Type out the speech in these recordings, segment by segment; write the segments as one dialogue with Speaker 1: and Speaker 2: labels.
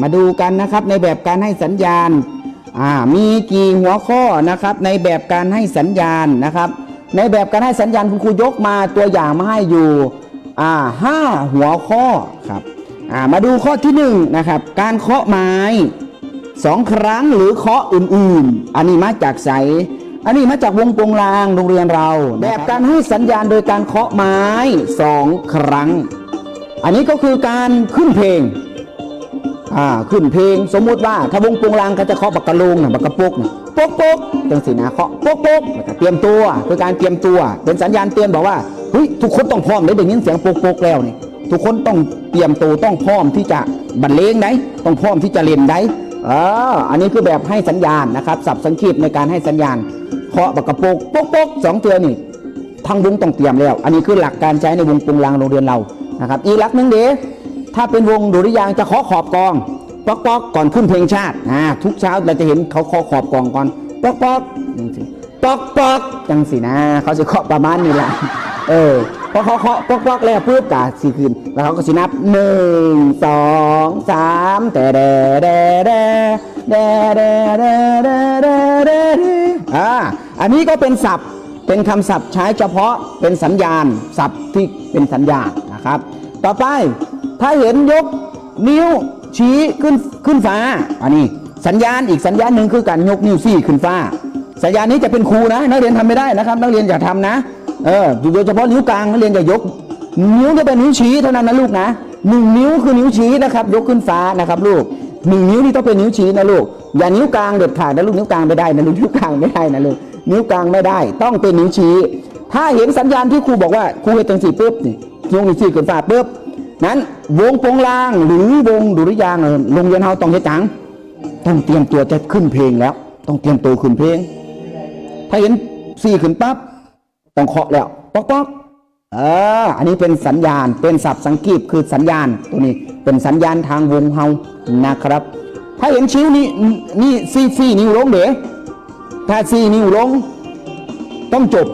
Speaker 1: มาดูกันนะครับในแบบการให้สัญญาณมีกี่หัวข้อนะครับ ในแบบการให้สัญญาณนะครับ ในแบบการให้สัญญาณคุณครูยกมาตัวอย่างมาให้อยู่ห้าหัวข้อครับมาดูข้อที่หนึ่งนะครับ การเคาะไม้สองครั้งหรือเคาะอื่นๆ อันนี้มาจากใสอันนี้มาจากวงโปงลางโรงเรียนเรา แบบการให้สัญญาณโดยการเคาะไม้สองครั้ง อันนี้ก็คือการขึ้นเพลง อ่าขึ้นเพลงสมมุติว่าถ้าวงโปงลางเขาจะเคาะบักกะโลงนะบักกะปกนะปกปกจังสีนะเคาะปกปกแล้วก็เตรียมตัวคือการเตรียมตัว เป็นสัญญาณเตือนบอกว่าเฮ้ยทุกคนต้องพร้อมได้ได้ยินเสียงปกปกแล้วนี่ทุกคนต้องเตรียมตัวต้องพร้อมที่จะบรรเลงได้ต้องพร้อมที่จะเล่นได้เอออันนี้คือแบบให้สัญญาณนะครับสับสังคีตในการให้สัญญาณเคาะบักกะปกปกปกสองเตือนนี่ทั้งวงต้องเตรียมแล้ว อันนี้คือหลักการใช้ในวงปรุงรางโรงเรียนเรานะครับอีกหลักหนึ่งเด๋ ถ้าเป็นวงดุริยางจะเคาะขอบกองป๊อกป๊อกก่อนขึ้นเพลงชาติอ่าทุกเช้าเราจะเห็นเขาเคาะขอบกองก่อนป๊อกป๊อกจังสิป๊อกป๊อกจังสินะ เขาจะเคาะประมาณนี้แหละเออพอเขาเคาะป๊อกป๊อกแล้วปุ๊บกาสี่คืนแล้วเขาก็สินับหนึ่งสองสามแต่เดเดเดเดเดเดเดเดเดอ่าอันนี้ก็เป็นศัพท์เป็นคำศัพท์ใช้เฉพาะเป็นสัญญาณศัพท์ที่เป็นสัญญาณนะครับ ต่อไป ถ้าเห็นยกนิ้วชี้ขึ้นขึ้นฟ้า อันนี้ สัญญาณอีกสัญญาณหนึ่งคือการยกนิ้วซี่ขึ้นฟ้า สัญญาณนี้จะเป็นครูนะ นักเรียนทำไม่ได้นะครับ นักเรียนอย่าทำนะ เออโดยเฉพาะนิ้วกลางนักเรียนอย่ายก นิ้วจะเป็นนิ้วชี้เท่านั้นนะลูกนะหนึ่งนิ้วคือนิ้วชี้นะครับ ยกขึ้นฟ้านะครับ ลูกหนึ่งนิ้วนี่ต้องเป็นนิ้วชี้นะลูกอย่านิ้วกลางเด็ดขาดนะลูกนิ้วกลางไม่ได้นะลูกนิ้วกลางไม่ได้นะลูกนิ้วกลางไม่ได้ ต้องเป็นนิ้วชี้ ถ้าเห็นสัญญาณที่ครูบอกว่าครูเห็นตังสี่ปุ๊บนี่ยกนิ้วชี้ขึ้นฟ้าปุ๊บ นั้นวงโปงลางหรือวงดุริยางโรงเรียนเฮาต้องเฮ็ดจังต้องเตรียมตัวจะขึ้นเพลงแล้ว ต้องเตรียมตัวขึ้นเพลง ถ้าเห็นสี่ขึ้นปั๊บต้องเคาะแล้วป๊อกป๊อกเอออันนี้เป็นสัญญาณเป็นศัพท์สังกีตคือสัญญาณตัวนี้เป็นสัญญาณทางวงเฮานะครับ ถ้าเห็นชิ้วนี้นี่สี่นิ้วลงเด๋ถ้าสี่นิ้วลง ต้องจบ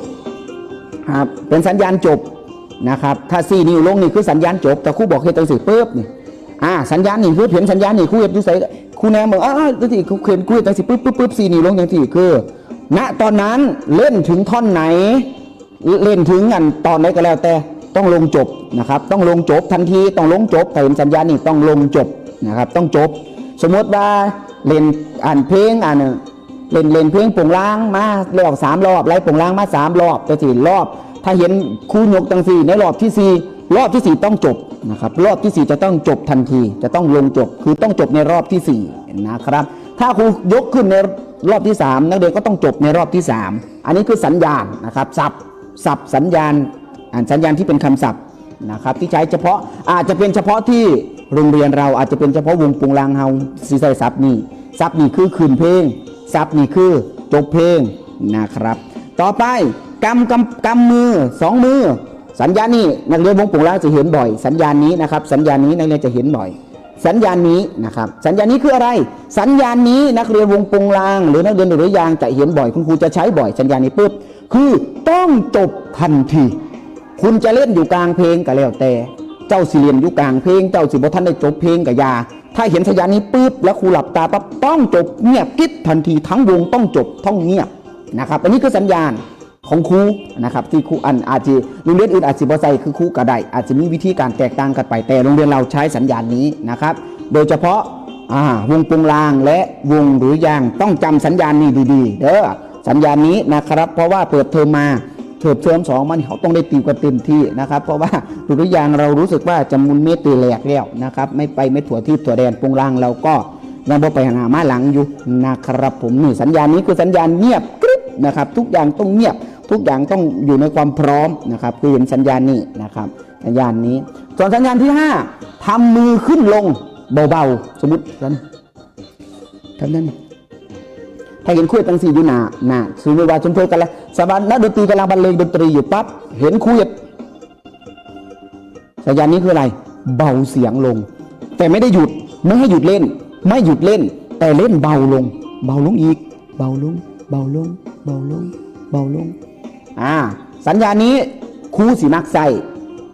Speaker 1: ครับเป็นสัญญาณจบ นะครับ ถ้าสี่นิ้วลงนี่คือสัญญาณจบ แต่ครูบอกให้ตังสิปุ๊บนี่อ่าสัญญาณนี่คือเห็นสัญญาณนี่ครูเห็นดูใส่ครูแนมบอกอ้าวตังสิครูเห็นครูเห็นตังสิปุ๊บปุ๊บปุ๊บสี่นิ้วลงอย่างที่คือณตอนนั้นเล่นถึงท่อนไหน เล่นถึงอันตอนไหนก็แล้วแต่ต้องลงจบนะครับ ต้องลงจบทันทีต้องลงจบแต่เห็นสัญญาณนี่ต้องลงจบนะครับ ต้องจบ สมมติว่าเล่นอ่านเพลงอ่านเล่นเล่นเพลงโป่งล่างมาแล้วสามรอบไล่โป่งล่างมาสามรอบจะสี่รอบ ถ้าเห็นคู่ยกตังสี่ในรอบที่สี่รอบที่สี่ต้องจบนะครับรอบที่สี่จะต้องจบทันที จะต้องลงจบคือต้องจบในรอบที่สี่นะครับ ถ้าครูยกขึ้นในรอบที่สามนักเรียนก็ต้องจบในรอบที่สามอันนี้คือสัญญาณนะครับศัพท์ศัพท์สัญญาณอ่านสัญญาณที่เป็นคำศัพท์นะครับที่ใช้เฉพาะอาจจะเป็นเฉพาะที่โรงเรียนเราอาจจะเป็นเฉพาะวงปุงลางเฮาสีใส่ศัพท์นี่ศัพท์นี่คือคืนเพลงศัพท์นี่คือจบเพลงนะครับ ต่อไป กำกำกำมือสองมือ สัญญาณนี้นักเรียนวงปุงลางจะเห็นบ่อย สัญญาณนี้นะครับ สัญญาณนี้นักเรียนจะเห็นบ่อย สัญญาณนี้นะครับ สัญญาณนี้คืออะไร สัญญาณนี้นักเรียนวงปงลาง หรือนักเรียนหรือยางจะเห็นบ่อย คุณครูจะใช้บ่อย สัญญาณนี้ปุ๊บคือต้องจบทันที คุณจะเล่นอยู่กลางเพลงก็แล้วแต่ เจ้าสิเรียนอยู่กลางเพลง เจ้าสิบท่านได้จบเพลงกับยา ถ้าเห็นสัญญาณนี้ปุ๊บแล้วครูหลับตาปั๊บต้องจบเงียบกิ๊บทันทีทั้งวงต้องจบต้องเงียบนะครับ อันนี้คือสัญญาณ ของครูนะครับที่ครูอันอาจจะโรงเรียนอื่นอาจจะบ่ใส่คือครูกระไดอาจจะมีวิธีการแตกต่างกันไปแต่โรงเรียนเราใช้สัญญาณนี้นะครับ โดยเฉพาะาวงปรุงรางและวงหรือยางต้องจำสัญญาณนี้ดีๆ เด้อสัญญาณนี้นะครับ เพราะว่าเปิดเทอมมาเทิมเทอมสองมันเขาต้องได้ตีกว่าเต็มที่นะครับ เพราะว่าหรือยางเรารู้สึกว่าจะมุนเมตตีแหลกแล้วนะครับ ไม่ไปไม่ถั่วที่ถั่วแดนปรุงรางเราก็ยังบ่ไปหามาหลังอยู่นะครับผมนี่สัญญาณนี้คือสัญญาณเงียบกริบนะครับ ทุกอย่างต้องเงียบ ทุกอย่างต้องอยู่ในความพร้อมนะครับคือเห็นสัญญาณนี้นะครับสัญญาณนี้ส่วนสัญญาณที่ 5ทำมือขึ้นลงเบาๆ สมมตินั้นทำนั้นถ้าเห็นคุยตังสีอยู่หนาหนาสูงว่าชมเพลกันแล้วสบายนักดนตรีกำลังบรรเลงดนตรีอยู่ปั๊บเห็นคุยสัญญาณนี้คืออะไร เบาเสียงลง แต่ไม่ได้หยุดไม่ให้หยุดเล่น ไม่หยุดเล่น แต่เล่นเบาลง เบาลงอีก เบาลง เบาลง เบาลง เบาลง อ่าสัญญาณนี้ครูสีมักใส่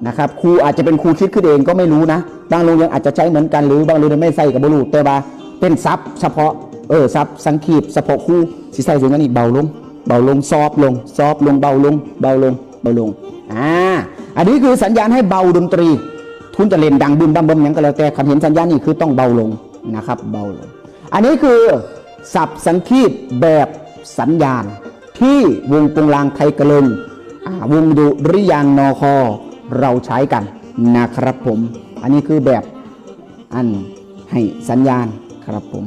Speaker 1: นะครับครูอาจจะเป็นครูคิดขึ้นเองก็ไม่รู้นะ บางโรงเรียนอาจจะใช้เหมือนกันหรือบางโรงเรียนไม่ใส่กับบรูแต่ว่าเป็นซับเฉพาะเออซับสังคีบเฉพาะครูสิใส่ส่วนนั้นอีกเบาลง เบาลงซอฟลงซอฟลงเบาลง เบาลงเบาลงอ่าอันนี้คือสัญญาณให้เบาดนตรี ทุนจะเล่นดังบึมบัมบึมหยังก็แล้วแต่คันเห็นสัญญาณนี่คือต้องเบาลงนะครับ เบาลง อันนี้คือสับสังคีตแบบสัญญาณ ที่วงกงลางไทยกระเลงวงดุริยางนอคอเราใช้กันนะครับผม อันนี้คือแบบอันให้สัญญาณครับผม